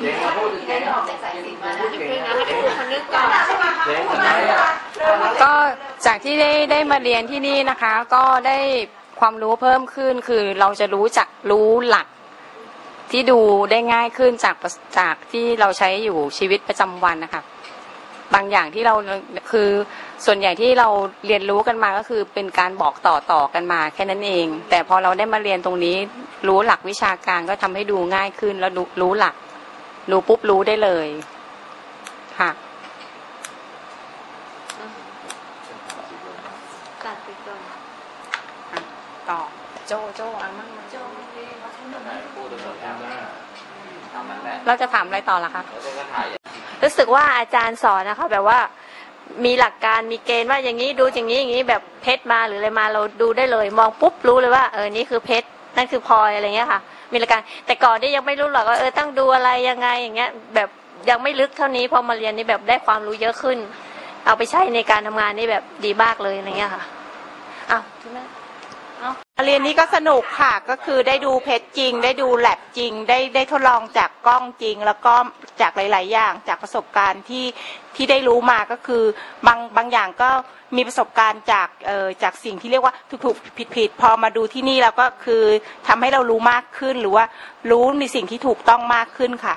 เจ๊งมาพูดเจ๊งออกจากสายสินมาเจ๋งนะคนนึกก่อนเจ๋งอะไรอะก็จากที่ได้ได้มาเรียนที่นี่นะคะ ก็ได้ความรู้เพิ่มขึ้นคือเราจะรู้จักรู้หลักที่ดูได้ง่ายขึ้นจากจากที่เราใช้อยู่ชีวิตประจำวันนะคะบางอย่างที่เราคือส่วนใหญ่ที่เราเรียนรู้กันมาก็คือเป็นการบอกต่อต่อกันมาแค่นั้นเอง แต่พอเราได้มาเรียนตรงนี้รู้หลักวิชาการก็ทำให้ดูง่ายขึ้นแล้วรู้หลัก รู้ปุ๊บรู้ได้เลย ค่ะตัดไปก่อนต่อโจโจเอามั่งมาโจมดีว่าทั้งหมดพูดถึงแอมนะทำมันแหละเราจะถามอะไรต่อล่ะคะแล้วก็ถ่ายรู้สึกว่าอาจารย์สอนนะคะ แบบว่ามีหลักการมีเกณฑ์ว่าอย่างนี้ดูอย่างนี้อย่างนี้แบบเพชรมาหรืออะไรมาเราดูได้เลย มองปุ๊บรู้เลยว่าเออนี่คือเพชรนั่นคือพลอยอะไรเงี้ยค่ะ มีหลักการแต่ก่อนนี่ยังไม่รู้หรอกว่าเออต้องดูอะไรยังไงอย่างเงี้ย แบบยังไม่ลึกเท่านี้พอมาเรียนนี่แบบได้ความรู้เยอะขึ้น เอาไปใช้ในการทำงานนี่แบบดีมากเลยอะไรเงี้ยค่ะอ้าวที่แม่ เรียนนี้ก็สนุกค่ะก็คือได้ดูเพชรจริง ได้ดูแลบจริง ได้ได้ทดลองจากกล้องจริง แล้วก็จากหลาย ๆ อย่างจากประสบการณ์ที่ที่ได้รู้มาก็คือบางบางอย่างก็มีประสบการณ์จากเอ่อจากสิ่งที่เรียกว่าถูกๆผิดผิดๆพอมาดูที่นี่แล้วก็คือทำให้เรารู้มากขึ้นหรือว่ารู้ในสิ่งที่ถูกต้องมากขึ้นค่ะ